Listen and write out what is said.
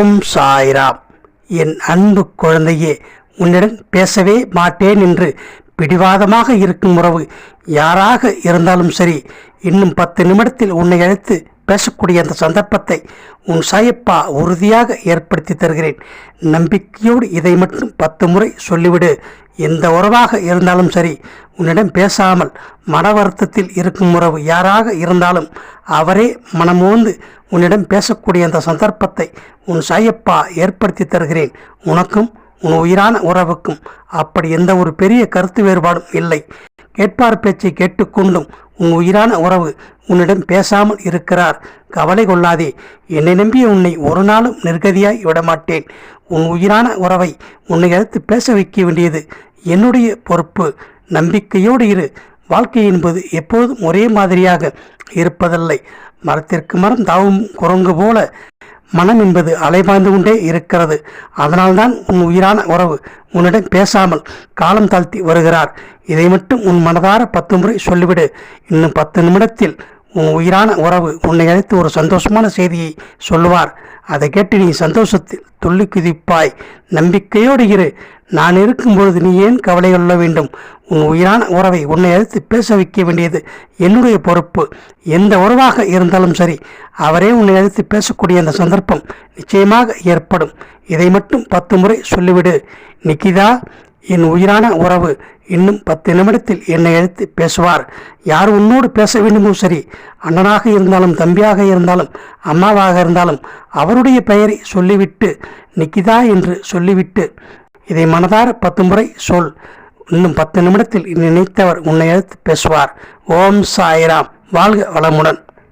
ஓம் சாய்ராம் என் அன்பு குழந்தையே உன்னிடம் பேசவே மாட்டேன் என்று பிடிவாதமாக இருக்கும் உறவு யாராக இருந்தாலும் சரி இன்னும் பத்து நிமிடத்தில் உன்னை அழைத்து பேசக்கூடிய அந்த சந்தர்ப்பத்தை உன் சாயப்பா உறுதியாக ஏற்படுத்தி தருகிறேன். நம்பிக்கையோடு இதை மட்டும் பத்து முறை சொல்லிவிடு. எந்த உறவாக இருந்தாலும் சரி உன்னிடம் பேசாமல் மன வருத்தத்தில் இருக்கும் உறவு யாராக இருந்தாலும் அவரே மனமோந்து உன்னிடம் பேசக்கூடிய அந்த சந்தர்ப்பத்தை உன் சாயப்பா ஏற்படுத்தி தருகிறேன். உனக்கும் உன் உயிரான உறவுக்கும் அப்படி எந்த ஒரு பெரிய கருத்து வேறுபாடும் இல்லை. கேட்பார் பேச்சை கேட்டுக்கொண்டும் உன் உயிரான உறவு உன்னிடம் பேசாமல் இருக்கிறார். கவலை கொள்ளாதே. என்னை நம்பிய உன்னை ஒரு நாளும் நிர்கதியாய் விடமாட்டேன். உன் உயிரான உறவை உன்னை அடுத்து பேச வைக்க வேண்டியது என்னுடைய பொறுப்பு. நம்பிக்கையோடு இரு. வாழ்க்கை என்பது எப்போதும் ஒரே மாதிரியாக இருப்பதில்லை. மரத்திற்கு மரம் தாவும் குரங்கு போல மனம் என்பது அலைபாய்ந்து கொண்டே இருக்கிறது. அதனால்தான் உன் உயிரான உறவு உன்னிடம் பேசாமல் காலம் தாழ்த்தி வருகிறார். இதை மட்டும் உன் மனதார பத்து முறை சொல்லிவிடு. இன்னும் பத்து நிமிடத்தில் உன் உயிரான உறவு உன்னை அழைத்து ஒரு சந்தோஷமான செய்தியை சொல்லுவார். அதை கேட்டு நீ சந்தோஷத்தில் துள்ளி குதிப்பாய். நம்பிக்கையோடு இரு. நான் இருக்கும்பொழுது நீ ஏன் கவலை கொள்ள வேண்டும்? உன் உயிரான உறவை உன்னை அழைத்து பேச வைக்க வேண்டியது என்னுடைய பொறுப்பு. எந்த உறவாக இருந்தாலும் சரி அவரே உன்னை அழைத்து பேசக்கூடிய அந்த சந்தர்ப்பம் நிச்சயமாக ஏற்படும். இதை மட்டும் பத்து முறை சொல்லிவிடு. நிக்கிதா என் உயிரான உறவு இன்னும் பத்து நிமிடத்தில் என்னை எழுத்து பேசுவார். யார் உன்னோடு பேச வேண்டுமோ சரி அண்ணனாக இருந்தாலும் தம்பியாக இருந்தாலும் அம்மாவாக இருந்தாலும் அவருடைய பெயரை சொல்லிவிட்டு நிக்கிதா என்று சொல்லிவிட்டு இதை மனதார பத்து முறை சொல். இன்னும் பத்து நிமிடத்தில் நினைத்தவர் உன்னை அழைத்து பேசுவார். ஓம் சாய்ராம். வாழ்க வளமுடன்.